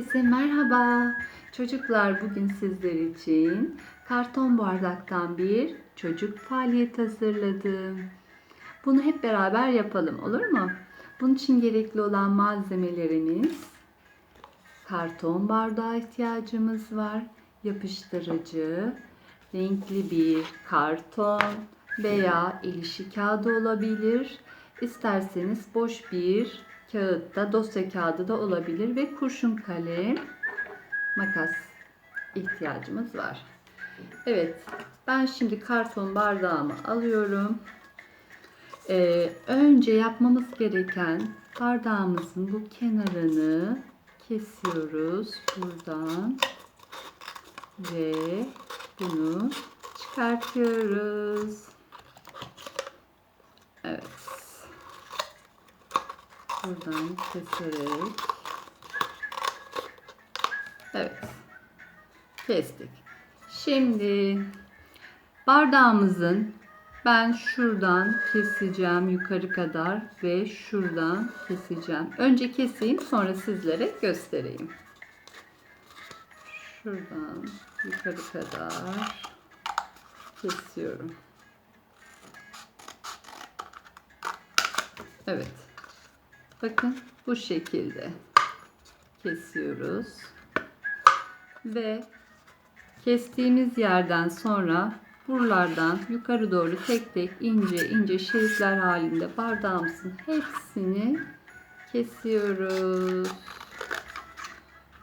Herkese merhaba. Çocuklar bugün sizler için karton bardaktan bir çocuk faaliyeti hazırladım. Bunu hep beraber yapalım olur mu? Bunun için gerekli olan malzemelerimiz karton bardağa ihtiyacımız var. Yapıştırıcı, renkli bir karton veya el işi kağıdı olabilir. İsterseniz boş bir kağıtta, dosya kağıdı da olabilir ve kurşun kalem, makas ihtiyacımız var. Evet, ben şimdi karton bardağımı alıyorum. Ee, önce yapmamız gereken bardağımızın bu kenarını kesiyoruz buradan ve bunu çıkartıyoruz. Evet. Buradan keserek. Evet. Kestik. Şimdi bardağımızın ben şuradan keseceğim yukarı kadar ve şuradan keseceğim. Önce keseyim sonra sizlere göstereyim. Şuradan yukarı kadar kesiyorum. Evet. Bakın bu şekilde kesiyoruz. Ve kestiğimiz yerden sonra buralardan yukarı doğru tek tek ince ince şeritler halinde bardağımızın hepsini kesiyoruz.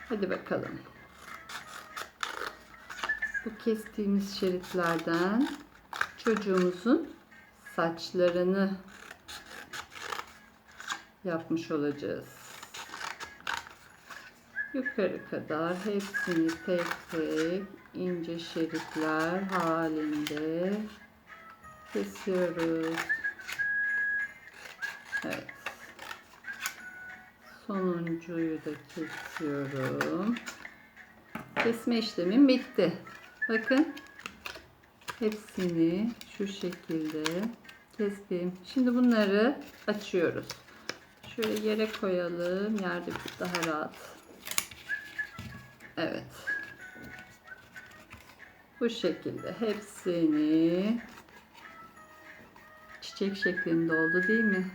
Hadi bakalım. Bu kestiğimiz şeritlerden çocuğumuzun saçlarını yapmış olacağız. Yukarı kadar hepsini tek tek ince şeritler halinde kesiyoruz. Evet. Sonuncuyu da kesiyorum. Kesme işlemim bitti. Bakın. Hepsini şu şekilde kestim. Şimdi bunları açıyoruz. Şöyle yere koyalım. Yerde daha rahat. Evet. Bu şekilde hepsini çiçek şeklinde oldu değil mi?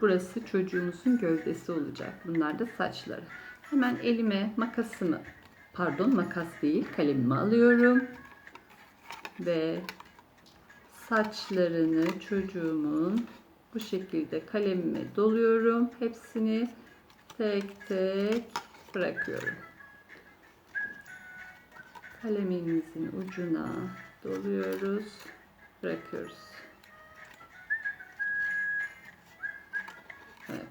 Burası çocuğumuzun gövdesi olacak. Bunlar da saçları. Hemen elime makasımı, pardon makas değil kalemimi alıyorum. Ve saçlarını çocuğumun bu şekilde kalemime doluyorum. Hepsini tek tek bırakıyorum. Kalemimizin ucuna doluyoruz. Bırakıyoruz. Evet.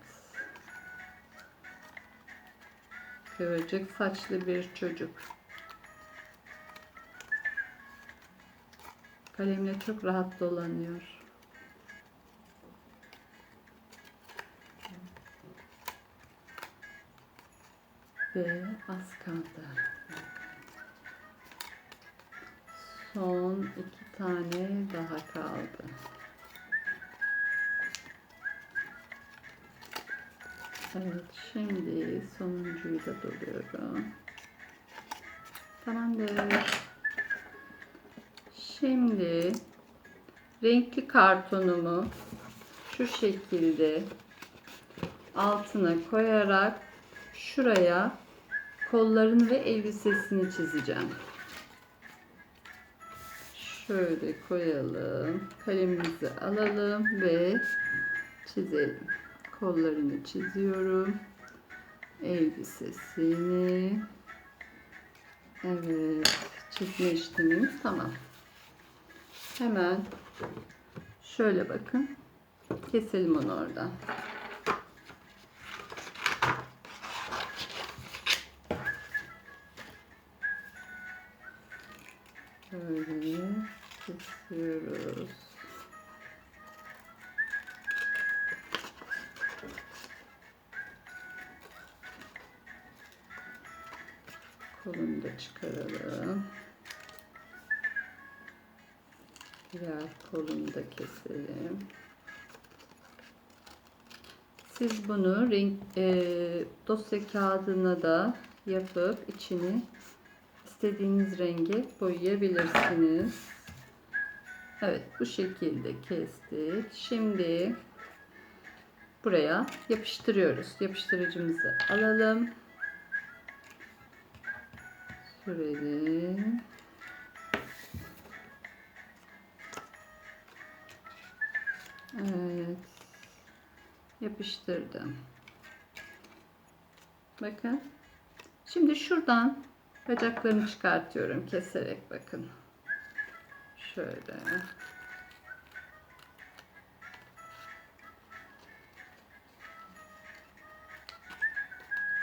Kıvırcık saçlı bir çocuk. Kalemle çok rahat dolanıyor. Ve az kaldı. Son iki tane daha kaldı. Evet, şimdi sonuncuyu da doluyorum. Tamamdır. Şimdi renkli kartonumu şu şekilde altına koyarak şuraya kollarını ve elbisesini çizeceğim. Şöyle koyalım. Kalemimizi alalım ve çizelim. Kollarını çiziyorum. Elbisesini. Evet. Çizme işlemimiz tamam. Hemen şöyle bakın. Keselim onu oradan. Kesiyoruz. Kolunu da çıkaralım. Diğer kolunu da keselim. Siz bunu renk e, dosya kağıdına da yapıp içini istediğiniz renge boyayabilirsiniz. Evet bu şekilde kestik. Şimdi buraya yapıştırıyoruz. Yapıştırıcımızı alalım. Sürelim. Evet. Yapıştırdım. Bakın. Şimdi şuradan bacaklarını çıkartıyorum keserek bakın. Şöyle.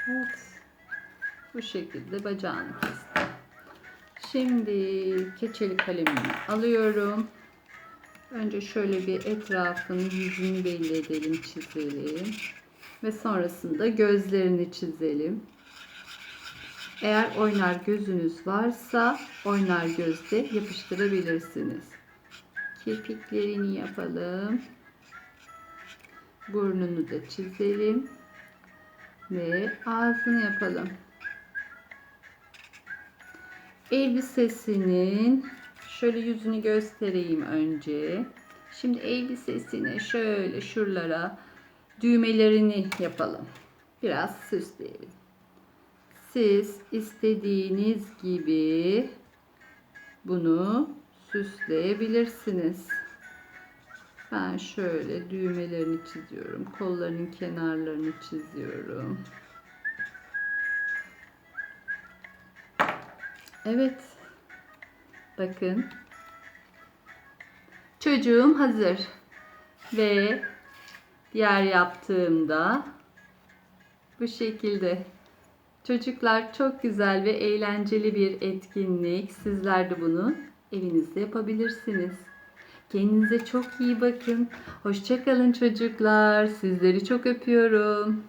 Evet. Bu şekilde bacağını kestim. Şimdi keçeli kalemimi alıyorum. Önce şöyle bir etrafını yüzünü belli edelim, çizelim. Ve sonrasında gözlerini çizelim. Eğer oynar gözünüz varsa oynar gözde yapıştırabilirsiniz. Kirpiklerini yapalım. Burnunu da çizelim. Ve ağzını yapalım. Elbisesinin şöyle yüzünü göstereyim önce. Şimdi elbisesine şöyle şuralara düğmelerini yapalım. Biraz süsleyelim. Siz istediğiniz gibi bunu süsleyebilirsiniz. Ben şöyle düğmelerini çiziyorum. Kollarının kenarlarını çiziyorum. Evet. Bakın. Çocuğum hazır. Ve diğer yaptığımda bu şekilde. Çocuklar çok güzel ve eğlenceli bir etkinlik. Sizler de bunu evinizde yapabilirsiniz. Kendinize çok iyi bakın. Hoşçakalın çocuklar. Sizleri çok öpüyorum.